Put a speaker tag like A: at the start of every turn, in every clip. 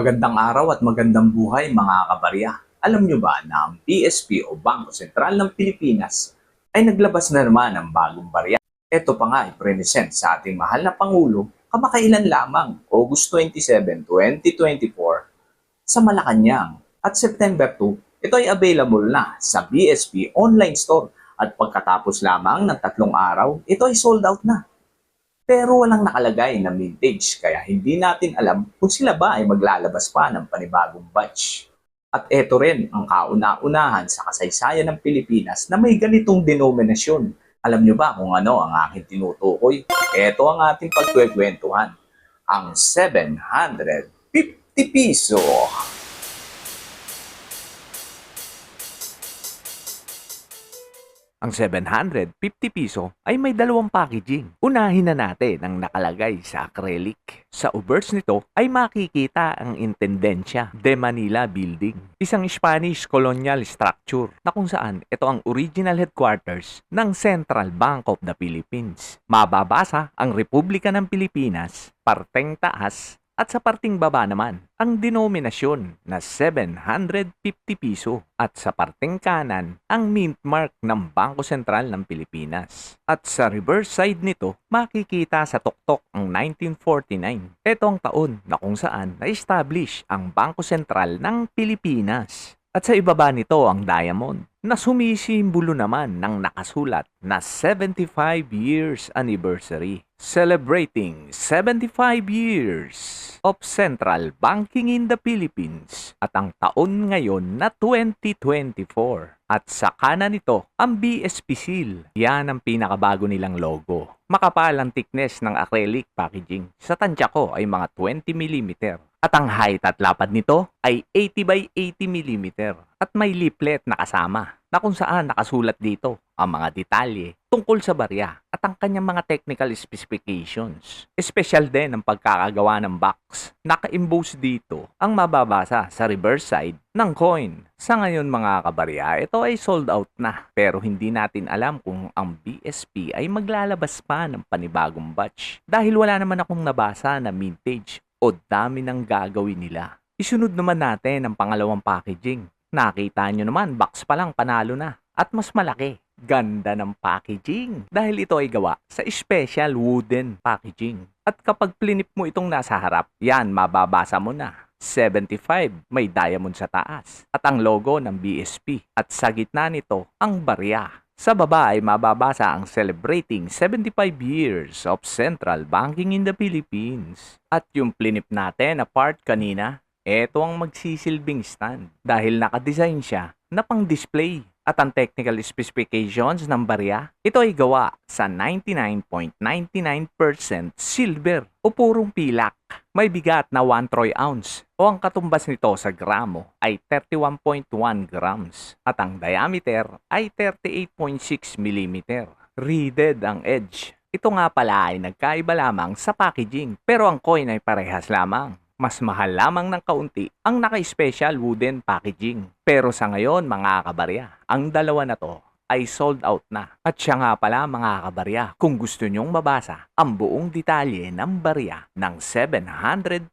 A: Magandang araw at magandang buhay mga kabarya. Alam nyo ba na ang PSP o Bangko Sentral ng Pilipinas ay naglabas na naman ng bagong barya? Ito pa nga ay present sa ating mahal na Pangulo kamakailan lamang August 27, 2024 sa Malacanang at September 2, ito ay available na sa BSP online store at pagkatapos lamang ng tatlong araw, ito ay sold out na. Pero walang nakalagay na vintage kaya hindi natin alam kung sila ba ay maglalabas pa ng panibagong batch. At ito rin ang kauna-unahan sa kasaysayan ng Pilipinas na may ganitong denominasyon. Alam nyo ba kung ano ang aking tinutukoy? Ito ang ating pagkwekwentuhan. Ang 750 piso.
B: Ang 750 piso ay may dalawang packaging. Unahin na natin ang nakalagay sa acrylic. Sa obverse nito ay makikita ang Intendensya de Manila Building. Isang Spanish colonial structure na kung saan ito ang original headquarters ng Central Bank of the Philippines. Mababasa ang Republika ng Pilipinas, parteng taas at sa parting baba naman, ang denominasyon na 750 piso at sa parting kanan, ang mint mark ng Bangko Sentral ng Pilipinas. At sa reverse side nito, makikita sa tuktok ang 1949. Ito ang taon na kung saan na-establish ang Bangko Sentral ng Pilipinas. At sa ibaba nito ang diamond na sumisimbolo naman ng nakasulat na 75 years anniversary celebrating 75 years of central banking in the Philippines at ang taon ngayon na 2024. At sa kanan nito, ang BSP seal. Yan ang pinakabago nilang logo. Makapal ang thickness ng acrylic packaging. Sa tansya ko ay mga 20 mm. At ang height at lapad nito ay 80 by 80 mm. At may leaflet na kasama na kung saan nakasulat dito ang mga detalye tungkol sa barya at ang kanyang mga technical specifications. Special din ang pagkakagawa ng box. Naka-emboss dito ang mababasa sa reverse side ng coin. Sa ngayon mga kabarya, ito ay sold out na. Pero hindi natin alam kung ang BSP ay maglalabas pa ng panibagong batch. Dahil wala naman akong nabasa na vintage o dami ng gagawin nila. Isunod naman natin ang pangalawang packaging. Nakita nyo naman, box pa lang panalo na. At mas malaki. Ganda ng packaging dahil ito ay gawa sa special wooden packaging. At kapag plinip mo itong nasa harap, yan mababasa mo na. 75 may diamond sa taas at ang logo ng BSP at sa gitna nito ang barya. Sa baba ay mababasa ang celebrating 75 years of central banking in the Philippines. At yung plinip natin na part kanina, eto ang magsisilbing stand dahil nakadesign siya na pang display at ang technical specifications ng barya, ito ay gawa sa 99.99% silver o purong pilak. May bigat na 1 troy ounce o ang katumbas nito sa gramo ay 31.1 grams at ang diameter ay 38.6 mm. Reeded ang edge. Ito nga pala ay nagkaiba lamang sa packaging pero ang coin ay parehas lamang mas mahal lamang ng kaunti ang naka-special wooden packaging. Pero sa ngayon mga kabarya, ang dalawa na to ay sold out na. At siya nga pala mga kabarya, kung gusto nyong mabasa ang buong detalye ng barya ng 750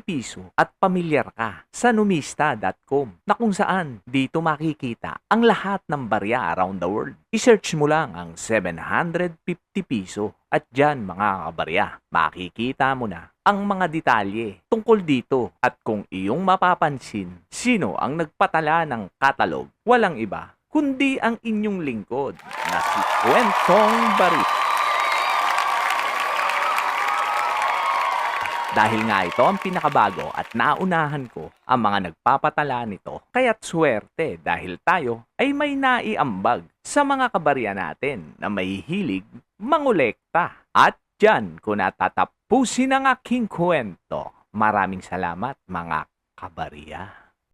B: piso at pamilyar ka sa numista.com na kung saan dito makikita ang lahat ng barya around the world. I-search mo lang ang 750 piso at dyan mga kabarya, makikita mo na ang mga detalye tungkol dito at kung iyong mapapansin sino ang nagpatala ng katalog, walang iba kundi ang inyong lingkod na si Kwentong Barit. Dahil nga ito ang pinakabago at naunahan ko ang mga nagpapatala nito, kaya't swerte dahil tayo ay may naiambag sa mga kabarya natin na may hilig mangolekta. At dyan ko natatapusin ang aking kwento. Maraming salamat mga kabarya.